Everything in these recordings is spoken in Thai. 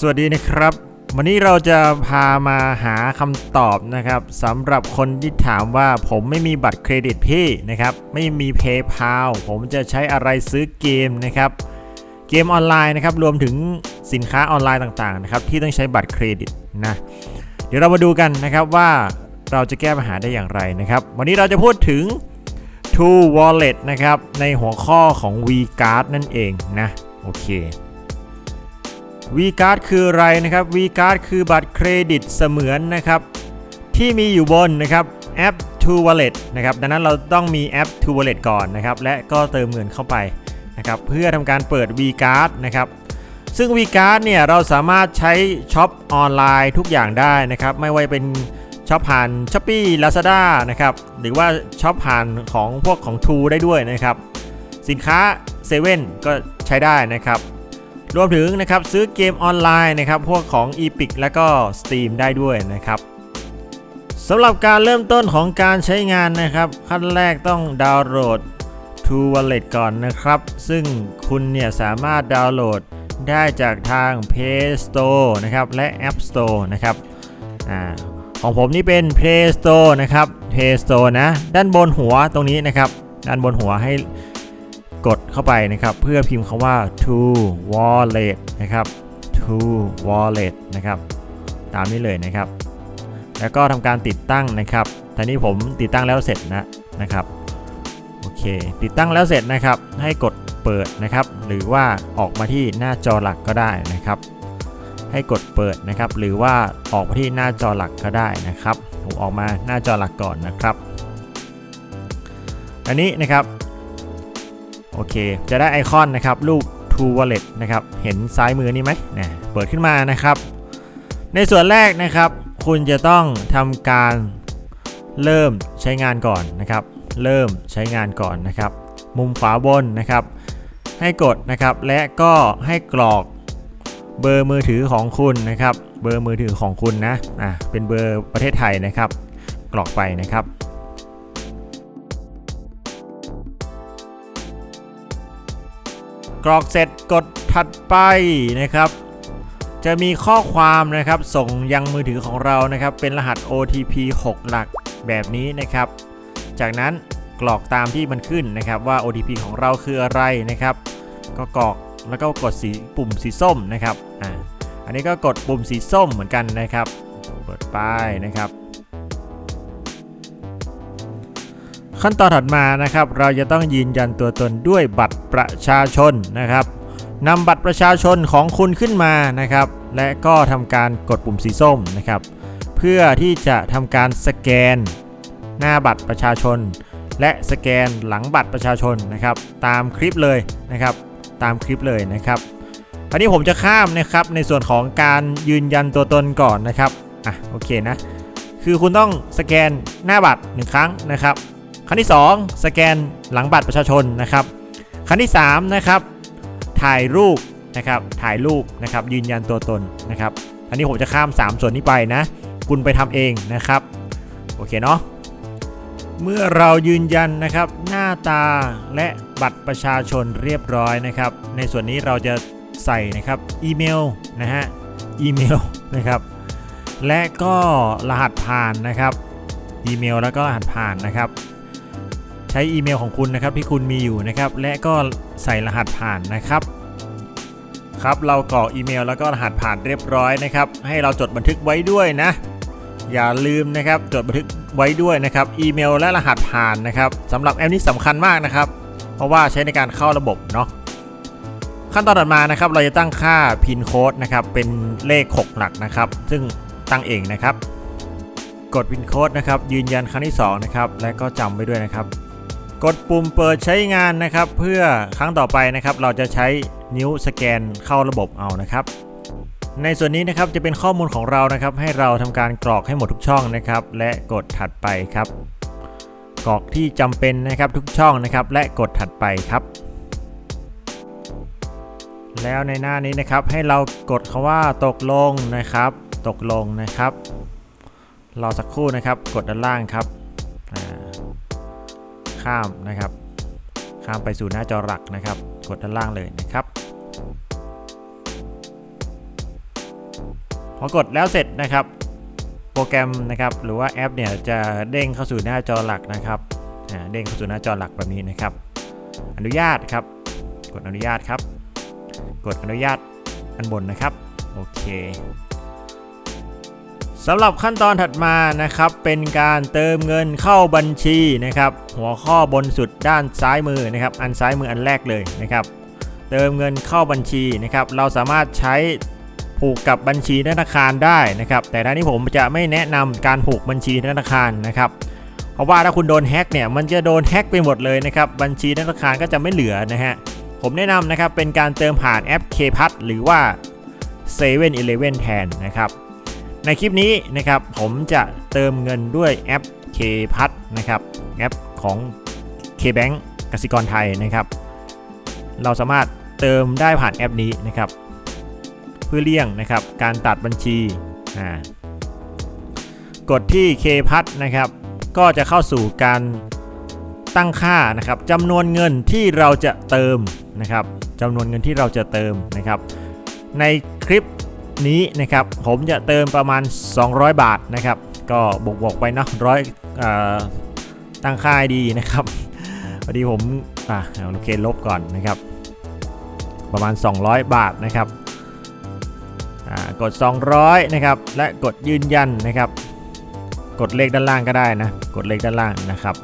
สวัสดีนะครับ วันนี้เราจะพามาหาคำตอบนะครับสำหรับคนที่ถามว่าผมไม่มีบัตรเครดิตพี่นะครับ ไม่มี PayPal ผมจะใช้อะไรซื้อเกมนะครับ เกมออนไลน์นะครับ รวมถึงสินค้าออนไลน์ต่างๆนะครับ ที่ต้องใช้บัตรเครดิตนะเดี๋ยวเรามาดูกันนะครับว่าเราจะแก้ปัญหาได้อย่างไรนะครับ วันนี้เราจะพูดถึง True Wallet นะครับในหัวข้อของ VCard นั่นเองนะโอเค VCard คืออะไรนะครับ VCard คือบัตรเครดิตเสมือนนะครับที่มีอยู่บนนะครับแอป True Wallet นะครับดังนั้นเราต้องมีแอป True Wallet ก่อนนะครับและก็เติมเงินเข้าไปนะครับเพื่อทำการเปิด VCard นะครับซึ่ง VCard เนี่ยเราสามารถใช้ช็อปออนไลน์ทุกอย่างได้นะครับไม่ว่าเป็นช็อปผ่าน s h อ p e e Lazada นะครับหรือว่าช็อปผ่านของพวกของ True ได้ด้วยนะครับสินค้า7 e เ e ่นก็ใช้ได้นะครับ รวมถึงนะครับซื้อเกมออนไลน์นะครับพวกของ Epic และก็ Steam ได้ด้วยนะครับสำหรับการเริ่มต้นของการใช้งานนะครับ ขั้นแรกต้องดาวน์โหลด True Wallet ก่อนนะครับ ซึ่งคุณเนี่ยสามารถดาวน์โหลดได้จากทาง Play Store นะครับและ App Store นะครับอของผมนี่เป็น Play Store นะครับ Play Store นะ ด้านบนหัวตรงนี้นะครับ ด้านบนหัวให้ กดเข้าไปนะครับ เพื่อพิมพ์คำว่า True Wallet นะครับ True Wallet นะครับ ตามนี้เลยนะครับ แล้วก็ทำการติดตั้งนะครับตอนนี้ผมติดตั้งแล้วเสร็จนะนะครับโอเค ติดตั้งแล้วเสร็จนะครับ ให้กดเปิดนะครับ หรือว่าออกมาที่หน้าจอหลักก็ได้นะครับ ให้กดเปิดนะครับ หรือว่าออกมาที่หน้าจอหลักก็ได้นะครับผมออกมาหน้าจอหลักก่อนนะครับ อันนี้นะครับ โอเค จะได้ไอคอนนะครับรูป True Wallet นะครับ เห็นซ้ายมือนี่ไหมนะเปิดขึ้นมานะครับ ในส่วนแรกนะครับ คุณจะต้องทำการเริ่มใช้งานก่อนนะครับ เริ่มใช้งานก่อนนะครับ มุมขวาบนนะครับ ให้กดนะครับ และก็ให้กรอกเบอร์มือถือของคุณนะครับ เบอร์มือถือของคุณนะ อะ เป็นเบอร์ประเทศไทยนะครับ กรอกไปนะครับ กรอกเสร็จกดถัดไปนะครับ จะมีข้อความนะครับส่งยังมือถือของเรานะครับ เป็นรหัส OTP 6 หลักแบบนี้นะครับ จากนั้นกรอกตามที่มันขึ้นนะครับว่า OTP ของเราคืออะไรนะครับ ก็กรอกแล้วก็กดสีปุ่มสีส้มนะครับอ่าอันนี้ก็กดปุ่มสีส้มเหมือนกันนะครับเปิดป้ายนะครับ ขั้นตอนถัดมานะครับ เราจะต้องยืนยันตัวตนด้วยบัตรประชาชนนะครับนำบัตรประชาชนของคุณขึ้นมานะครับ และก็ทำการกดปุ่มสีส้มนะครับ เพื่อที่จะทำการสแกน หน้าบัตรประชาชน และสแกนหลังบัตรประชาชนนะครับ ตามคลิปเลยนะครับ ตามคลิปเลยนะครับอันนี้ผมจะข้ามนะครับในส่วนของการยืนยันตัวตนก่อนนะครับอะโอเคนะคือคุณต้องสแกนหน้าบัตรหนึ่งครั้งนะครับ ครั้งที่ 2 สแกนหลังบัตรประชาชนนะครับครั้งที่3นะครับถ่ายรูปนะครับถ่ายรูปนะครับยืนยันตัวตนนะครับอันนี้ผมจะข้าม 3 ส่วนนี้ไปนะ คุณไปทำเองนะครับโอเคเนาะเมื่อเรายืนยันนะครับหน้าตาและบัตรประชาชนเรียบร้อยนะครับ ในส่วนนี้เราจะใส่นะครับอีเมลนะฮะอีเมลนะครับและก็รหัสผ่านนะครับอีเมลแล้วก็รหัสผ่านนะครับ ใช้อีเมลของคุณนะครับที่คุณมีอยู่นะครับ และก็ใส่รหัสผ่านนะครับ ครับเรากรอกอีเมลแล้วก็รหัสผ่านเรียบร้อยนะครับ ให้เราจดบันทึกไว้ด้วยนะ อย่าลืมนะครับจดบันทึกไว้ด้วยนะครับ อีเมลและรหัสผ่านนะครับสำหรับแอปนี้สำคัญมากนะครับ เพราะว่าใช้ในการเข้าระบบเนาะขั้นตอนต่อมานะครับเราจะตั้งค่าพินโค้ดนะครับเป็นเลข 6 หลักนะครับ ซึ่งตั้งเองนะครับ กดพินโค้ดนะครับยืนยันครั้งที่สองนะครับและก็จำไว้ด้วยนะครับ กดปุ่มเปิดใช้งานนะครับ เพื่อครั้งต่อไปนะครับ เราจะใช้นิ้วสแกนเข้าระบบเอานะครับ ในส่วนนี้นะครับจะเป็นข้อมูลของเรานะครับ ให้เราทำการกรอกให้หมดทุกช่องนะครับ และกดถัดไปครับ กรอกที่จำเป็นนะครับทุกช่องนะครับ และกดถัดไปครับ แล้วในหน้านี้นะครับให้เรากดคาว่าตกลงนะครับ ตกลงนะครับรอสักครู่นะครับ กดด้านล่างครับ ข้ามนะครับ ข้ามไปสู่หน้าจอหลักนะครับ กดด้านล่างเลยนะครับ พอกดแล้วเสร็จนะครับ โปรแกรมนะครับ หรือว่าแอปเนี่ยจะเด้งเข้าสู่หน้าจอหลักนะครับเด้งเข้าสู่หน้าจอหลักแบบนี้นะครับ อนุญาตครับ กดอนุญาตครับ กดอนุญาตอันบนนะครับ โอเค สำหรับขั้นตอนถัดมานะครับเป็นการเติมเงินเข้าบัญชีนะครับหัวข้อบนสุดด้านซ้ายมือนะครับอันซ้ายมืออันแรกเลยนะครับเติมเงินเข้าบัญชีนะครับเราสามารถใช้ผูกกับบัญชีธนาคารได้นะครับแต่ท่านี้ผมจะไม่แนะนำการผูกบัญชีธนาคารนะครับเพราะว่าถ้าคุณโดนแฮ็กเนี่ยมันจะโดนแฮ็กไปหมดเลยนะครับบัญชีธนาคารก็จะไม่เหลือนะฮะผมแนะนำนะครับเป็นการเติมผ่านแอป k p a s หรือว่า7 e เ e ่ e อแทนนะครับ ในคลิปนี้นะครับผมจะเติมเงินด้วยแอป k p a s นะครับแอปของ KBank กสิกรไทยนะครับ เราสามารถเติมได้ผ่านแอปนี้นะครับ เพื่อเลี่ยงนะครับการตัดบัญชีกดที่ k p a s นะครับ ก็จะเข้าสู่การตั้งค่านะครับจำนวนเงินที่เราจะเติมนะครับจำนวนเงินที่เราจะเติมนะครับ ในคลิป นี้นะครับผมจะเติมประมาณ 200 บาทนะครับ ก็บวกบวกๆไปเนาะร้อยตั้งค่าให้ดีนะครับพอดีผมอะโอเคลบก่อนนะครับ ประมาณ 200 บาทนะครับอ่ากด 200 นะครับ และกดยืนยันนะครับ กดเลขด้านล่างก็ได้นะ กดเลขด้านล่างนะครับ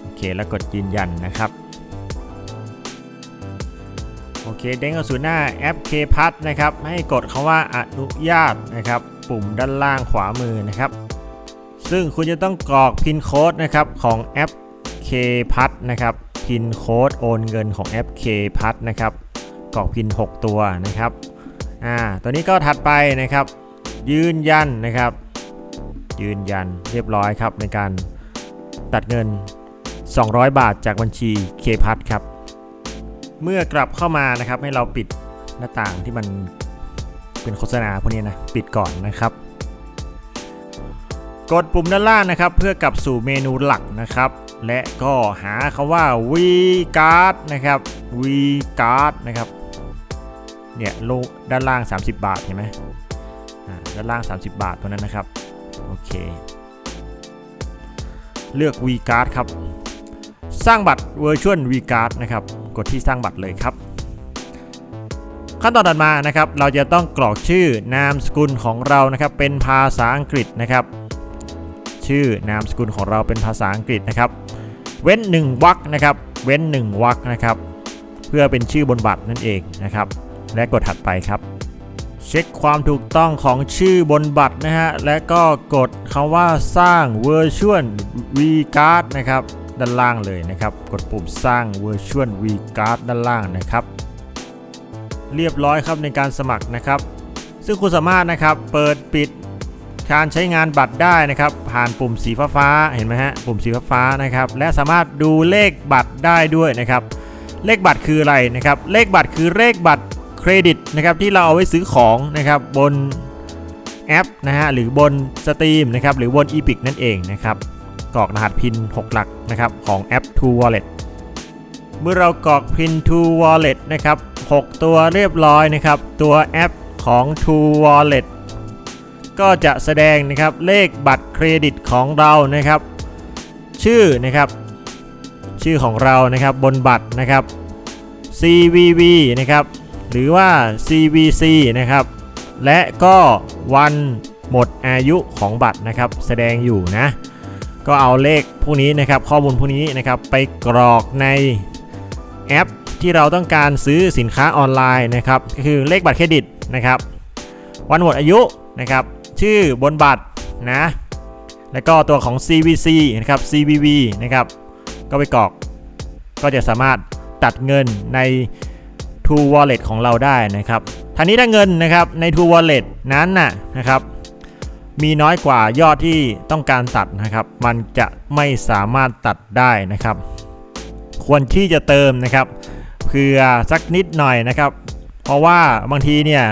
โอเค แล้วกดยืนยันนะครับ โอเค เด้งเข้าสู่หน้าแอป K p a s นะครับ ให้กดคำว่าอนุญาตนะครับ ปุ่มด้านล่างขวามือนะครับ ซึ่งคุณจะต้องกรอกพินโค้ดนะครับของแอป K p a s นะครับ พินโค้ดโอนเงินของแอป K p a s นะครับ กรอกพิน 6 ตัวนะครับ อ่า ตัวนี้ก็ถัดไปนะครับ ยืนยันนะครับ ยืนยันเรียบร้อยครับในการตัดเงิน 200 บาทจากบัญชี k p a s ครับ เมื่อกลับเข้ามานะครับ ให้เราปิดหน้าต่างที่มันเป็นโฆษณาพวกนี้นะปิดก่อนนะครับ กดปุ่มด้านล่างนะครับ เพื่อกลับสู่เมนูหลักนะครับ และก็หาคำว่า v card นะครับ v card นะครับเนี่ยโลด้านล่าง 30 บาทเห็นไหมด้านล่าง 30 บาทตัวนั้นนะครับโอเค เลือก v card ครับ สร้างบัตร Virtual v card นะครับ กดที่สร้างบัตรเลยครับ ขั้นตอนถัดมานะครับ เราจะต้องกรอกชื่อนามสกุลของเรานะครับ เป็นภาษาอังกฤษนะครับ ชื่อนามสกุลของเราเป็นภาษาอังกฤษนะครับ เว้น1วรรคนะครับ เว้น1วรรคนะครับ เพื่อเป็นชื่อบนบัตรนั่นเองนะครับ และกดถัดไปครับเช็คความถูกต้องของชื่อบนบัตรนะฮะ และก็กดคำว่าสร้าง Virtual V Card นะครับ ด้านล่างเลยนะครับ กดปุ่มสร้าง Virtual V Card ด้านล่างนะครับ เรียบร้อยครับในการสมัครนะครับ ซึ่งคุณสามารถนะครับเปิดปิดการใช้งานบัตรได้นะครับ ผ่านปุ่มสีฟ้าเห็นไหมฮะปุ่มสีฟ้านะครับและสามารถดูเลขบัตรได้ด้วยนะครับ เลขบัตรคืออะไรนะครับ เลขบัตรคือเลขบัตรเครดิตนะครับที่เราเอาไว้ซื้อของนะครับบนแอปนะฮะหรือบนสตรีมนะครับหรือบน e p i c นั่นเองนะครับกรอกรหัสพิน 6 หลัก นะครับของแอป True Wallet เมื่อเรากรอกพิน True Wallet นะครับ 6 ตัวเรียบร้อยนะครับ ตัวแอปของ True Wallet ก็จะแสดงนะครับเลขบัตรเครดิตของเรานะครับ ชื่อนะครับ ชื่อของเรานะครับบนบัตรนะครับ CVV นะครับ หรือว่า CVC นะครับ และก็วันหมดอายุของบัตรนะครับ แสดงอยู่นะ ก็เอาเลขพวกนี้นะครับข้อมูลพวกนี้นะครับไปกรอกในแอปที่เราต้องการซื้อสินค้าออนไลน์นะครับก็คือเลขบัตรเครดิตนะครับ วันหมดอายุนะครับชื่อบนบัตรนะแล้วก็ตัวของ CVC นะครับ CVV นะครับก็ไปกรอกก็จะสามารถตัดเงินใน True Wallet ของเราได้นะครับทางนี้ถ้าเงินนะครับใน True Wallet นั้นน่ะนะครับ มีน้อยกว่ายอดที่ต้องการตัดนะครับ มันจะไม่สามารถตัดได้นะครับ ควรที่จะเติมนะครับเผื่อสักนิดหน่อยนะครับ เพราะว่าบางทีเนี่ย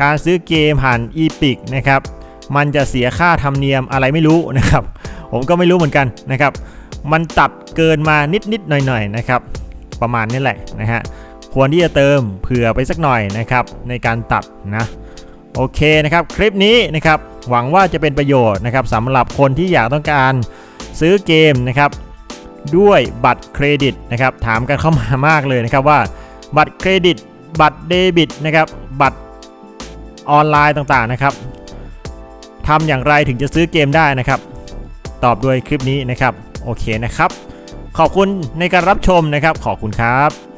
การซื้อเกมผ่าน e p i c นะครับมันจะเสียค่าธรรมเนียมอะไรไม่รู้นะครับ ผมก็ไม่รู้เหมือนกันนะครับ มันตัดเกินมานิดๆหน่อยๆนะครับ ประมาณนี้แหละนะฮะควรที่จะเติมเผื่อไปสักหน่อยนะครับในการตัดนะโอเคนะครับ คลิปนี้นะครับ หวังว่าจะเป็นประโยชน์นะครับสำหรับคนที่อยากต้องการซื้อเกมนะครับด้วยบัตรเครดิตนะครับถามกันเข้ามามากเลยนะครับว่าบัตรเครดิต บัตรเดบิตนะครับบัตรออนไลน์ต่างๆนะครับทำอย่างไรถึงจะซื้อเกมได้นะครับ ตอบด้วยคลิปนี้นะครับ โอเคนะครับ ขอบคุณในการรับชมนะครับ ขอบคุณครับ